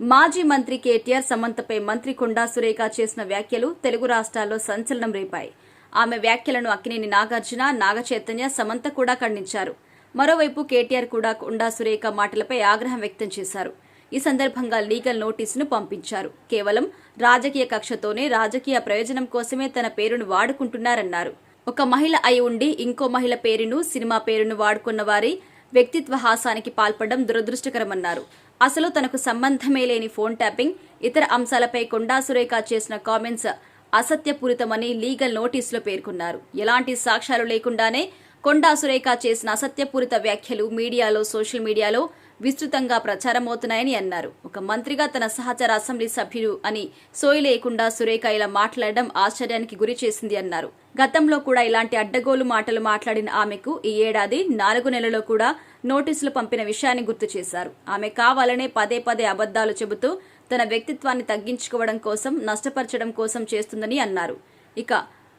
మాజీ మంత్రి కేటీఆర్ సమంతపై మంత్రి కొండా సురేఖ చేసిన వ్యాఖ్యలు తెలుగు రాష్ట్రాల్లో సంచలనం రేపాయి. ఆమె వ్యాఖ్యలను అక్కినేని నాగార్జున నాగచైతన్య సమంత కూడా ఖండించారు. మరోవైపు కేటీఆర్ కూడా కొండా సురేఖ మాటలపై ఆగ్రహం వ్యక్తం చేశారు. ఈ సందర్భంగా లీగల్ నోటీసును పంపించారు. కేవలం రాజకీయ కక్షతోనే రాజకీయ ప్రయోజనం కోసమే తన పేరును వాడుకుంటున్నారన్నారు. ఒక మహిళ అయి ఉండి ఇంకో మహిళ పేరును సినిమా పేరును వాడుకున్న వారి వ్యక్తిత్వ హాసానికి పాల్పడడం దురదృష్టకరమన్నారు. అసలు తనకు సంబంధమే లేని ఫోన్ ట్యాపింగ్ ఇతర అంశాలపై కొండా సురేఖ చేసిన కామెంట్స్ అసత్యపూరితమని లీగల్ నోటీసులో పేర్కొన్నారు. ఎలాంటి సాక్ష్యాలు లేకుండానే కొండా సురేఖ చేసిన అసత్యపూరిత వ్యాఖ్యలు మీడియాలో సోషల్ మీడియాలో విస్తృతంగా ప్రచారమవుతున్నాయని అన్నారు. ఒక మంత్రిగా తన సహచర అసెంబ్లీ సభ్యులు అని సోయి లేకుండా సురేఖ ఇలా మాట్లాడడం ఆశ్చర్యానికి గురి చేసింది అన్నారు. గతంలో కూడా ఇలాంటి అడ్డగోలు మాటలు మాట్లాడిన ఆమెకు ఈ ఏడాది నాలుగు నెలలో కూడా నోటీసులు పంపిన విషయాన్ని గుర్తు చేశారు. ఆమె కావాలనే పదే పదే అబద్దాలు చెబుతూ తన వ్యక్తిత్వాన్ని తగ్గించుకోవడం కోసం నష్టపరచడం కోసం చేస్తుందని అన్నారు. ఇక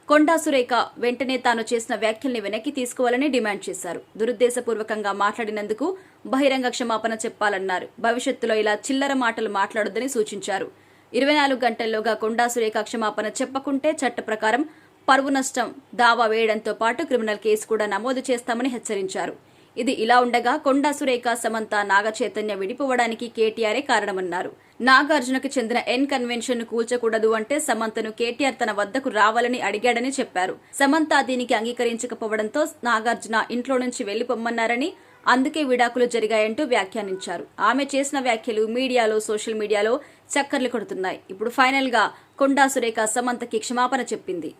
కొండా సురేఖ వెంటనే తాను చేసిన వ్యాఖ్యల్ని వెనక్కి తీసుకోవాలని డిమాండ్ చేశారు. దురుద్దేశపూర్వకంగా మాట్లాడినందుకు బహిరంగ క్షమాపణ చెప్పాలన్నారు. భవిష్యత్తులో ఇలా చిల్లర మాటలు మాట్లాడొద్దని సూచించారు. ఇరవై నాలుగు గంటల్లోగా కొండా సురేఖ క్షమాపణ చెప్పకుంటే చట్ట ప్రకారం పరువు నష్టం దావా వేయడంతో పాటు క్రిమినల్ కేసు కూడా నమోదు చేస్తామని హెచ్చరించారు. ఇది ఇలా ఉండగా కొండా సురేఖ సమంత నాగ చైతన్య విడిపోవడానికి కేటీఆరే కారణమన్నారు. నాగార్జునకు చెందిన ఎన్ కన్వెన్షన్ను కూల్చకూడదు అంటే సమంతను కేటీఆర్ తన వద్దకు రావాలని అడిగాడని చెప్పారు. సమంత దీనికి అంగీకరించకపోవడంతో నాగార్జున ఇంట్లో నుంచి వెళ్ళిపోమ్మన్నారని అందుకే విడాకులు జరిగాయంటూ వ్యాఖ్యానించారు. ఆమె చేసిన వ్యాఖ్యలు మీడియాలో సోషల్ మీడియాలో చక్కర్లు కొడుతున్నాయి. ఇప్పుడు ఫైనల్గా కొండా సురేఖ సమంతకి క్షమాపణ చెప్పింది.